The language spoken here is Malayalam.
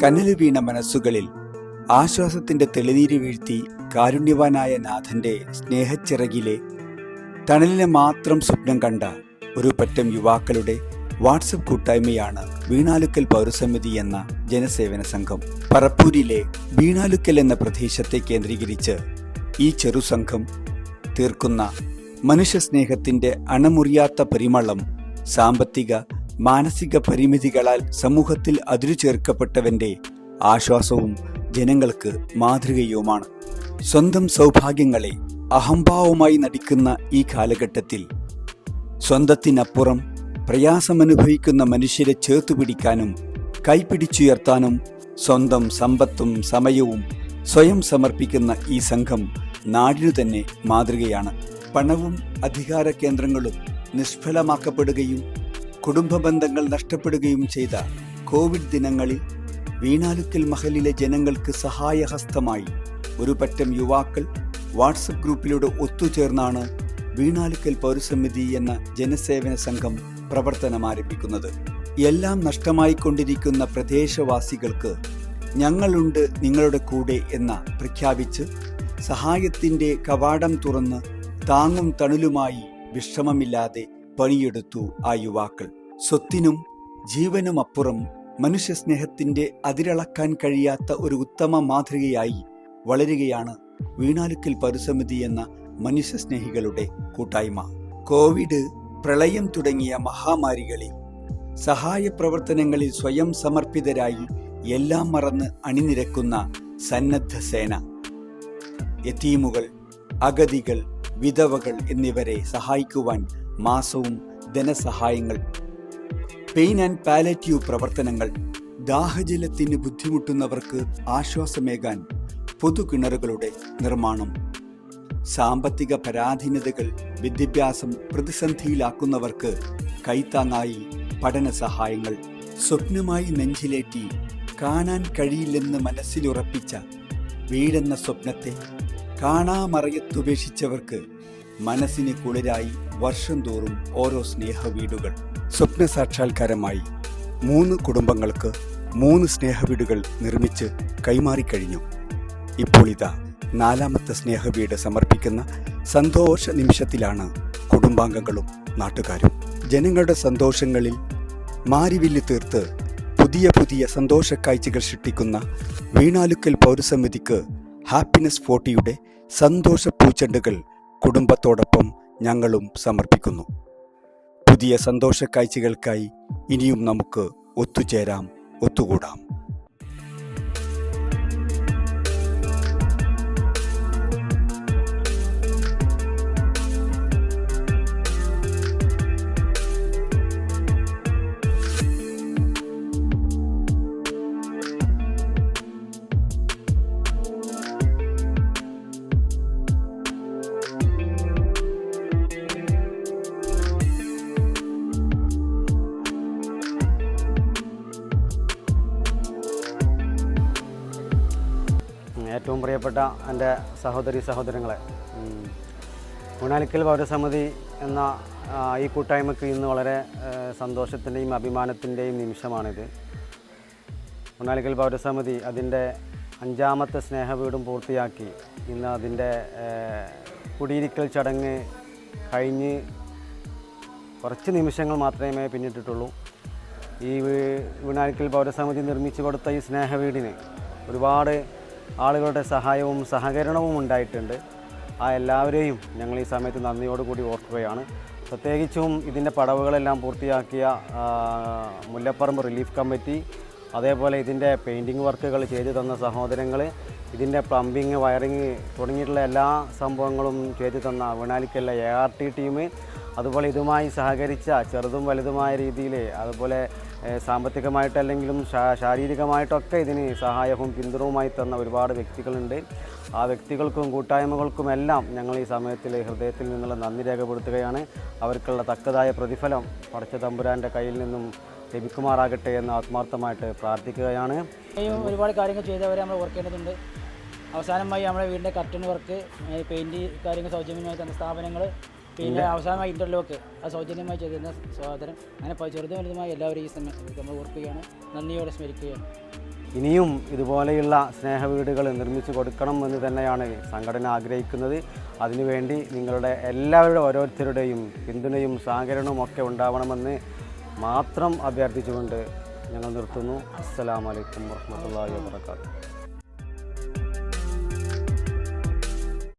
കനൽ വീണ മനസ്സുകളിൽ ആശ്വാസത്തിന്റെ തെളിനീര് വീഴ്ത്തി കാരുണ്യവാനായ നാഥന്റെ സ്നേഹച്ചിറകിലെ തണലിനെ മാത്രം സ്വപ്നം കണ്ട ഒരു പറ്റം യുവാക്കളുടെ വാട്സപ്പ് കൂട്ടായ്മയാണ് വീണാലുക്കൽ പൗരസമിതി എന്ന ജനസേവന സംഘം. പറപ്പൂരിലെ വീണാലുക്കൽ എന്ന പ്രദേശത്തെ കേന്ദ്രീകരിച്ച് ഈ ചെറു സംഘം തീർക്കുന്ന മനുഷ്യസ്നേഹത്തിന്റെ അണമുറിയാത്ത പരിമളം സാമ്പത്തിക മാനസിക പരിമിതികളാൽ സമൂഹത്തിൽ അതിരു ചേർക്കപ്പെട്ടവന്റെ ആശ്വാസവും ജനങ്ങൾക്ക് മാതൃകയുമാണ്. സ്വന്തം സൗഭാഗ്യങ്ങളെ അഹംഭാവമായി നടിക്കുന്ന ഈ കാലഘട്ടത്തിൽ സ്വന്തത്തിനപ്പുറം പ്രയാസമനുഭവിക്കുന്ന മനുഷ്യരെ ചേർത്തുപിടിക്കാനും കൈപിടിച്ചുയർത്താനും സ്വന്തം സമ്പത്തും സമയവും സ്വയം സമർപ്പിക്കുന്ന ഈ സംഘം നാടിനു തന്നെ മാതൃകയാണ്. പണവും അധികാര കേന്ദ്രങ്ങളും നിഷ്ഫലമാക്കപ്പെടുകയും കുടുംബ ബന്ധങ്ങൾ നഷ്ടപ്പെടുകയും ചെയ്ത കോവിഡ് ദിനങ്ങളിൽ വീണാലുക്കൽ മഹലിലെ ജനങ്ങൾക്ക് സഹായഹസ്തമായി ഒരു പറ്റം യുവാക്കൾ വാട്സപ്പ് ഗ്രൂപ്പിലൂടെ ഒത്തുചേർന്നാണ് വീണാലുക്കൽ പൗരസമിതി എന്ന ജനസേവന സംഘം പ്രവർത്തനം ആരംഭിക്കുന്നത് എല്ലാം നഷ്ടമായിക്കൊണ്ടിരിക്കുന്ന പ്രദേശവാസികൾക്ക് ഞങ്ങളുണ്ട് നിങ്ങളുടെ കൂടെ എന്ന പ്രഖ്യാപിച്ച് സഹായത്തിന്റെ കവാടം തുറന്ന് താങ്ങും തണലുമായി വിശ്രമമില്ലാതെ പണിയെടുത്തു ആ യുവാക്കൾ. സ്വത്തിനും ജീവനും അപ്പുറം മനുഷ്യസ്നേഹത്തിന്റെ അതിരളക്കാൻ കഴിയാത്ത ഒരു ഉത്തമ മാതൃകയായി വളരുകയാണ് വീണാലുക്കൽ പരിസമിതി എന്ന മനുഷ്യസ്നേഹികളുടെ കൂട്ടായ്മ. കോവിഡ് പ്രളയം തുടങ്ങിയ മഹാമാരികളിൽ സഹായ പ്രവർത്തനങ്ങളിൽ സ്വയം സമർപ്പിതരായി എല്ലാം മറന്ന് അണിനിരക്കുന്ന സന്നദ്ധ സേന. യതീമുകൾ അഗതികൾ വിധവകൾ എന്നിവരെ സഹായിക്കുവാൻ മാസവും ധനസഹായങ്ങൾ പെയിൻ ആൻഡ് പാലറ്റീവ് പ്രവർത്തനങ്ങൾ ദാഹജലത്തിന് ബുദ്ധിമുട്ടുന്നവർക്ക് ആശ്വാസമേകാൻ പൊതുകിണറുകളുടെ നിർമ്മാണം സാമ്പത്തിക പരാധീനതകൾ വിദ്യാഭ്യാസം പ്രതിസന്ധിയിലാക്കുന്നവർക്ക് കൈത്താങ്ങായി പഠന സഹായങ്ങൾ സ്വപ്നമായി നെഞ്ചിലേറ്റി കാണാൻ കഴിയില്ലെന്ന് മനസ്സിലുറപ്പിച്ച വീടെന്ന സ്വപ്നത്തെ കാണാമറയത്തുപേക്ഷിച്ചവർക്ക് മനസ്സിന് കുളിരായി വർഷം തോറും ഓരോ സ്നേഹ വീടുകൾ സ്വപ്ന സാക്ഷാത്കാരമായി മൂന്ന് കുടുംബങ്ങൾക്ക് മൂന്ന് സ്നേഹവീടുകൾ നിർമ്മിച്ച് കൈമാറിക്കഴിഞ്ഞു ഇപ്പോൾ ഇതാ നാലാമത്തെ സ്നേഹവീട് സമർപ്പിക്കുന്ന സന്തോഷ നിമിഷത്തിലാണ് കുടുംബാംഗങ്ങളും നാട്ടുകാരും. ജനങ്ങളുടെ സന്തോഷങ്ങളിൽ മാരിവില്ല് തീർത്ത് പുതിയ പുതിയ സന്തോഷ കാഴ്ചകൾ സൃഷ്ടിക്കുന്ന വീണാലുക്കൽ പൗരസമിതിക്ക് ഹാപ്പിനെസ് ഫോർട്ടിയുടെ സന്തോഷ പൂച്ചെണ്ടുകൾ കുടുംബത്തോടൊപ്പം ഞങ്ങളും സമർപ്പിക്കുന്നു. പുതിയ സന്തോഷ കാഴ്ചകൾക്കായി ഇനിയും നമുക്ക് ഒത്തുചേരാം ഒത്തുകൂടാം. ഏറ്റവും പ്രിയപ്പെട്ട എന്റെ സഹോദരി സഹോദരങ്ങളെ. മുണാലിക്കൽ പൗരസമിതി എന്ന ഈ കൂട്ടായ്മക്ക് ഇന്ന് വളരെ സന്തോഷത്തിന്റെയും അഭിമാനത്തിന്റെയും നിമിഷമാണിത്. മുണാലിക്കൽ പൗരസമിതി അതിന്റെ അഞ്ചാമത്തെ സ്നേഹവീടും പൂർത്തിയാക്കി. ഇന്ന് അതിന്റെ കുടിയിരിക്കൽ ചടങ്ങ് കഴിഞ്ഞ് കുറച്ച് നിമിഷങ്ങൾ മാത്രമേ പിന്നിട്ടിട്ടുള്ളൂ. ഈ വീണാലിക്കൽ പൗരസമിതി നിർമ്മിച്ചു കൊടുത്ത ഈ സ്നേഹവീടിന് ഒരുപാട് ആളുകളുടെ സഹായവും സഹകരണവും ഉണ്ടായിട്ടുണ്ട്. ആ എല്ലാവരെയും ഞങ്ങൾ ഈ സമയത്ത് നന്ദിയോടുകൂടി ഓർക്കുകയാണ്. പ്രത്യേകിച്ചും ഇതിന്റെ പടവുകളെല്ലാം പൂർത്തിയാക്കിയ മുല്ലപ്പറമ്പ് റിലീഫ് കമ്മിറ്റി അതേപോലെ ഇതിന്റെ പെയിന്റിങ് വർക്കുകൾ ചെയ്തു തന്ന സഹോദരങ്ങൾ ഇതിന്റെ പ്ലംബിങ് വയറിങ് തുടങ്ങിയിട്ടുള്ള എല്ലാ സംഭവങ്ങളും ചെയ്തു തന്ന വിണാലിക്കല്ല എ ആർ ടി ടീം അതുപോലെ ഇതുമായി സഹകരിച്ച ചെറുതും വലുതുമായ രീതിയിൽ അതുപോലെ സാമ്പത്തികമായിട്ടല്ലെങ്കിലും ശാരീരികമായിട്ടൊക്കെ ഇതിന് സഹായവും പിന്തുണവുമായി തന്ന ഒരുപാട് വ്യക്തികളുണ്ട്. ആ വ്യക്തികൾക്കും കൂട്ടായ്മകൾക്കുമെല്ലാം ഞങ്ങൾ ഈ സമയത്തിൽ ഹൃദയത്തിൽ നിന്നുള്ള നന്ദി രേഖപ്പെടുത്തുകയാണ്. അവർക്കുള്ള തക്കതായ പ്രതിഫലം പടച്ച തമ്പുരാന്റെ കയ്യിൽ നിന്നും ലഭിക്കുമാറാകട്ടെ എന്ന് ആത്മാർത്ഥമായിട്ട് പ്രാർത്ഥിക്കുകയാണ്. ഒരുപാട് കാര്യങ്ങൾ ചെയ്തവരെ നമ്മൾ ഓർക്കേണ്ടതുണ്ട്. അവസാനമായി നമ്മുടെ വീടിന്റെ കർട്ടൻ വർക്ക് പെയിന്റ് കാര്യങ്ങൾ സൗജന്യമായി തന്ന സ്ഥാപനങ്ങൾ പിന്നെ അവസാനമായി ഇന്റർലോക്ക് അത് സൗജന്യമായി ചെയ്തിരുന്ന സഹോദരൻ അങ്ങനെ ചെറുതും വലുതുമായി എല്ലാവരും ഈ സമയത്ത് നമ്മൾ ഓർക്കുകയാണ്. നന്ദിയോടെ സ്മരിക്കുകയാണ്. ഇനിയും ഇതുപോലെയുള്ള സ്നേഹവീടുകൾ നിർമ്മിച്ചു കൊടുക്കണം എന്ന് തന്നെയാണ് സംഘടന ആഗ്രഹിക്കുന്നത്. അതിനുവേണ്ടി നിങ്ങളുടെ എല്ലാവരുടെ ഓരോരുത്തരുടെയും പിന്തുണയും സഹകരണവും ഒക്കെ ഉണ്ടാവണമെന്ന് മാത്രം അഭ്യർത്ഥിച്ചുകൊണ്ട് ഞങ്ങൾ നിർത്തുന്നു. അസ്സലാമലൈക്കും വാഹമത്തല്ലാ വാബർക്കാത്തു